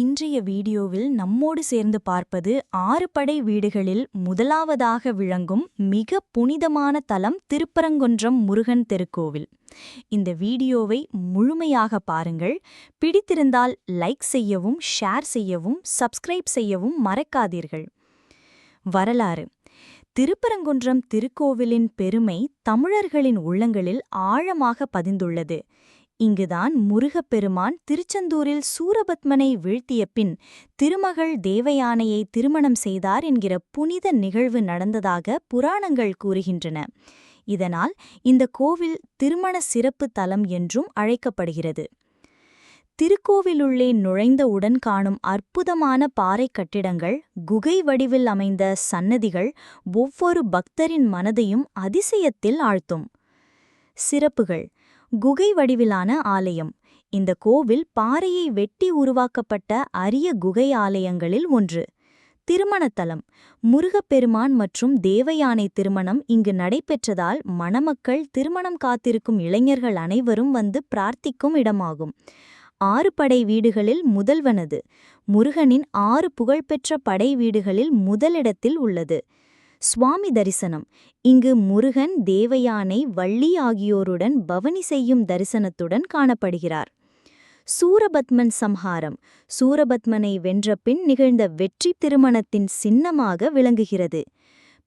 இன்றைய வீடியோவில் நம்மோடு சேர்ந்து பார்ப்பது ஆறு படை வீடுகளில் முதலாவதாக விளங்கும் மிக புனிதமான தலம் திருப்பரங்குன்றம் முருகன் தெருக்கோவில். இந்த வீடியோவை முழுமையாக பாருங்கள். பிடித்திருந்தால் லைக் செய்யவும் ஷேர் செய்யவும் சப்ஸ்கிரைப் செய்யவும் மறக்காதீர்கள். வரலாறு. திருப்பரங்குன்றம் திருக்கோவிலின் பெருமை தமிழர்களின் உள்ளங்களில் ஆழமாக பதிந்துள்ளது. இங்குதான் முருகப்பெருமான் திருச்செந்தூரில் சூரபத்மனை வீழ்த்திய பின் திருமகள் தேவயானையை திருமணம் செய்தார் என்கிற புனித நிகழ்வு நடந்ததாக புராணங்கள் கூறுகின்றன. இதனால் இந்த கோவில் திருமண சிறப்பு தலம் என்றும் அழைக்கப்படுகிறது. திருக்கோவிலுள்ளே நுழைந்தவுடன் காணும் அற்புதமான பாறை கட்டிடங்கள் குகை வடிவில் அமைந்த சன்னதிகள் ஒவ்வொரு பக்தரின் மனதையும் அதிசயத்தில் ஆழ்த்தும். சிறப்புகள். குகை வடிவிலான ஆலயம். இந்த கோவில் பாறையை வெட்டி உருவாக்கப்பட்ட அரிய குகை ஆலயங்களில் ஒன்று. திருமணத்தலம். முருகப்பெருமான் மற்றும் தேவயானை திருமணம் இங்கு நடைபெற்றதால் மணமக்கள் திருமணம் காத்திருக்கும் இளைஞர்கள் அனைவரும் வந்து பிரார்த்திக்கும் இடமாகும். ஆறு படை வீடுகளில் முதல்வனது. முருகனின் ஆறு புகழ்பெற்ற படை வீடுகளில் முதலிடத்தில் உள்ளது. சுவாமி தரிசனம். இங்கு முருகன் தேவயானை வள்ளி ஆகியோருடன் பவனி செய்யும் தரிசனத்துடன் காணப்படுகிறார். சூரபத்மன் சம்ஹாரம். சூரபத்மனை வென்ற பின் நிகழ்ந்த வெற்றி திருமணத்தின் சின்னமாக விளங்குகிறது.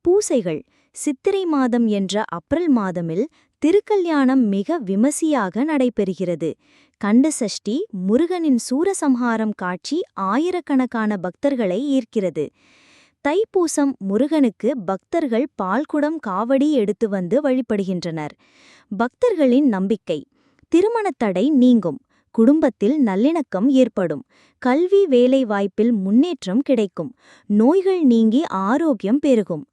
பூசைகள். சித்திரை மாதம் என்ற அப்ரல் மாதமில் திருக்கல்யாணம் மிக விமசியாக நடைபெறுகிறது. கண்டசஷ்டி முருகனின் சூரசம்ஹாரம் காட்சி ஆயிரக்கணக்கான பக்தர்களை ஈர்க்கிறது. தைப்பூசம் முருகனுக்கு பக்தர்கள் பால்குடம் காவடி எடுத்து வந்து வழிபடுகின்றனர். பக்தர்களின் நம்பிக்கை திருமணத்தடை நீங்கும் குடும்பத்தில் நல்லிணக்கம் ஏற்படும் கல்வி வேலை வாய்ப்பில் முன்னேற்றம் கிடைக்கும் நோய்கள் நீங்கி ஆரோக்கியம் பெருகும்.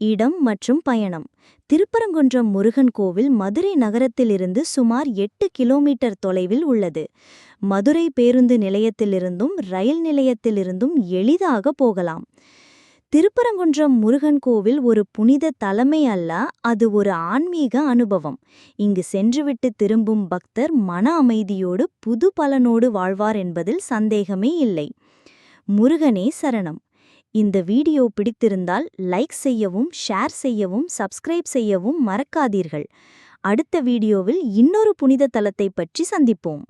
இடம் மற்றும் பயணம் திருப்பரங்குன்றம் முருகன் கோவில் மதுரை நகரத்திலிருந்து சுமார் எட்டு கிலோமீட்டர் தொலைவில் உள்ளது. மதுரை பேருந்து நிலையத்திலிருந்தும் ரயில் நிலையத்திலிருந்தும் எளிதாக போகலாம். திருப்பரங்குன்றம் முருகன் கோவில் ஒரு புனித தலைமை அல்ல அது ஒரு ஆன்மீக அனுபவம். இங்கு சென்றுவிட்டு திரும்பும் பக்தர் மன அமைதியோடு புது பலனோடு வாழ்வார் என்பதில் சந்தேகமே இல்லை. முருகனே சரணம். இந்த வீடியோ பிடித்திருந்தால் லைக் செய்யவும் ஷேர் செய்யவும் சப்ஸ்கிரைப் செய்யவும் மறக்காதீர்கள். அடுத்த வீடியோவில் இன்னொரு புனித தலத்தை பற்றி சந்திப்போம்.